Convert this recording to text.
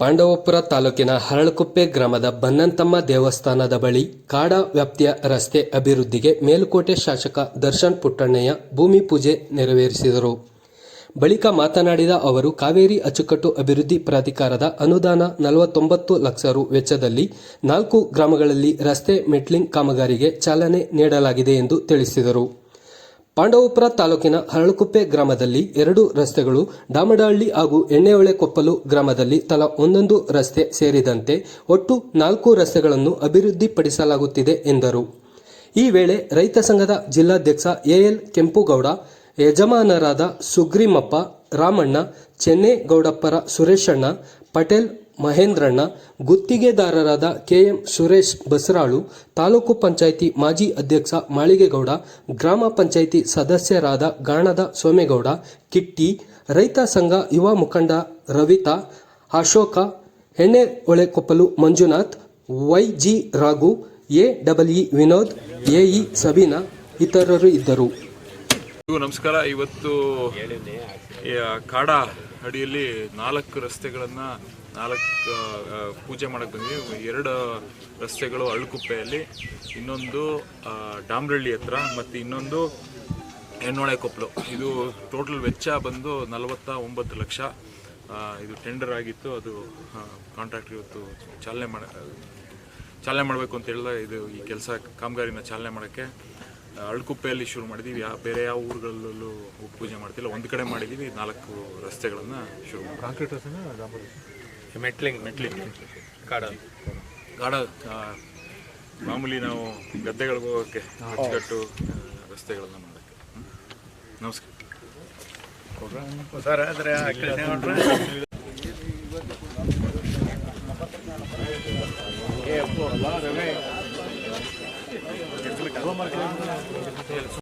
ಪಾಂಡವಪುರ ತಾಲೂಕಿನ ಹರಳಕುಪ್ಪೆ ಗ್ರಾಮದ ಬನ್ನಂತಮ್ಮ ದೇವಸ್ಥಾನದ ಬಳಿ ಕಾಡ ವ್ಯಾಪ್ತಿಯ ರಸ್ತೆ ಅಭಿವೃದ್ಧಿಗೆ ಮೇಲುಕೋಟೆ ಶಾಸಕ ದರ್ಶನ್ ಪುಟ್ಟಣ್ಣಯ್ಯ ಭೂಮಿ ಪೂಜೆ ನೆರವೇರಿಸಿದರು. ಬಳಿಕ ಮಾತನಾಡಿದ ಅವರು, ಕಾವೇರಿ ಅಚ್ಚುಕಟ್ಟು ಅಭಿವೃದ್ಧಿ ಪ್ರಾಧಿಕಾರದ ಅನುದಾನ ನಲವತ್ತೊಂಬತ್ತು ಲಕ್ಷ ರು ವೆಚ್ಚದಲ್ಲಿ ನಾಲ್ಕು ಗ್ರಾಮಗಳಲ್ಲಿ ರಸ್ತೆ ಮೆಟ್ಲಿಂಗ್ ಕಾಮಗಾರಿಗೆ ಚಾಲನೆ ನೀಡಲಾಗಿದೆ ಎಂದು ತಿಳಿಸಿದರು. ಪಾಂಡವಪುರ ತಾಲೂಕಿನ ಹರಳುಕುಪ್ಪೆ ಗ್ರಾಮದಲ್ಲಿ ಎರಡು ರಸ್ತೆಗಳು ಡಾಮಡಹಳ್ಳಿ ಹಾಗೂ ಎಣ್ಣೆಹೊಳೆ ಕೊಪ್ಪಲು ಗ್ರಾಮದಲ್ಲಿ ತಲಾ ಒಂದೊಂದು ರಸ್ತೆ ಸೇರಿದಂತೆ ಒಟ್ಟು ನಾಲ್ಕು ರಸ್ತೆಗಳನ್ನು ಅಭಿವೃದ್ಧಿಪಡಿಸಲಾಗುತ್ತಿದೆ ಎಂದರು. ಈ ವೇಳೆ ರೈತ ಸಂಘದ ಜಿಲ್ಲಾಧ್ಯಕ್ಷ ಎಎಲ್ ಕೆಂಪುಗೌಡ, ಯಜಮಾನರಾದ ಸುಗ್ರೀಮಪ್ಪ, ರಾಮಣ್ಣ ಚೆನ್ನೇಗೌಡಪ್ಪರ ಸುರೇಶಣ್ಣ, ಪಟೇಲ್ ಮಹೇಂದ್ರಣ್ಣ, ಗುತ್ತಿಗೆದಾರರಾದ ಕೆಎಂ ಸುರೇಶ್ ಬಸರಾಳು, ತಾಲೂಕು ಪಂಚಾಯಿತಿ ಮಾಜಿ ಅಧ್ಯಕ್ಷ ಮಾಳಿಗೆಗೌಡ, ಗ್ರಾಮ ಪಂಚಾಯಿತಿ ಸದಸ್ಯರಾದ ಗಾಣದ ಸೋಮೇಗೌಡ, ಕಿಟ್ಟಿ, ರೈತ ಸಂಘ ಯುವ ಮುಖಂಡ ರವಿತಾ, ಅಶೋಕ, ಎಣ್ಣೆ ಕೊಪ್ಪಲು ಮಂಜುನಾಥ್, ವೈಜಿ ರಾಘು, ಎ ಡಬ್ಲ್ಇ ವಿನೋದ್ ಎಇ ಸಬೀನಾ ಇತರರು ಇದ್ದರು. ನಮಸ್ಕಾರ. ಇವತ್ತು ಕಾಡಾ ಅಡಿಯಲ್ಲಿ ನಾಲ್ಕು ರಸ್ತೆಗಳನ್ನ, ನಾಲ್ಕು ಪೂಜೆ ಮಾಡಕ್ ಬಂದ್ವಿ ಎರಡು ರಸ್ತೆಗಳು ಅಳ್ಕುಪ್ಪೆಯಲ್ಲಿ, ಇನ್ನೊಂದು ಡಾಮ್ರಳ್ಳಿ ಹತ್ರ ಮತ್ತು ಇನ್ನೊಂದು ಹೆಣ್ಣೊಳೆ ಕೊಪ್ಪಲು ಇದು ಟೋಟಲ್ ವೆಚ್ಚ ಬಂದು ನಲವತ್ತ ಒಂಬತ್ತು ಲಕ್ಷ. ಇದು ಟೆಂಡರ್ ಆಗಿತ್ತು. ಅದು ಕಾಂಟ್ರಾಕ್ಟ್ ಇವತ್ತು ಚಾಲನೆ ಮಾಡ, ಚಾಲನೆ ಮಾಡಬೇಕು ಅಂತ ಹೇಳಿದಾಗ ಇದು ಈ ಕೆಲಸ, ಕಾಮಗಾರಿನ ಚಾಲನೆ ಮಾಡೋಕ್ಕೆ. ಅಳ್ಕುಪ್ಪೆಯಲ್ಲಿ ಶುರು ಮಾಡಿದ್ದೀವಿ ಯಾವ ಬೇರೆ ಯಾವ ಊರುಗಳಲ್ಲೂ ಉಪ್ಪು ಪೂಜೆ ಮಾಡ್ತಿಲ್ಲ. ಒಂದು ಕಡೆ ಮಾಡಿದ್ದೀವಿ ನಾಲ್ಕು ರಸ್ತೆಗಳನ್ನು ಶುರು ಕಾಂಕ್ರೀಟ್ ಮೆಟ್ಲಿಂಗ್ ಮೆಟ್ಲಿಂಗ್. ಕಾಡ. ಕಾಡ ಮಾಮೂಲಿ ನಾವು ಗದ್ದೆಗಳಿಗೆ ಹೋಗೋಕ್ಕೆ ಅಚ್ಚುಕಟ್ಟು ರಸ್ತೆಗಳನ್ನು ಮಾಡೋಕ್ಕೆ. ನಮಸ್ಕಾರ. ಸರ್ ಆದರೆ vamos marcar.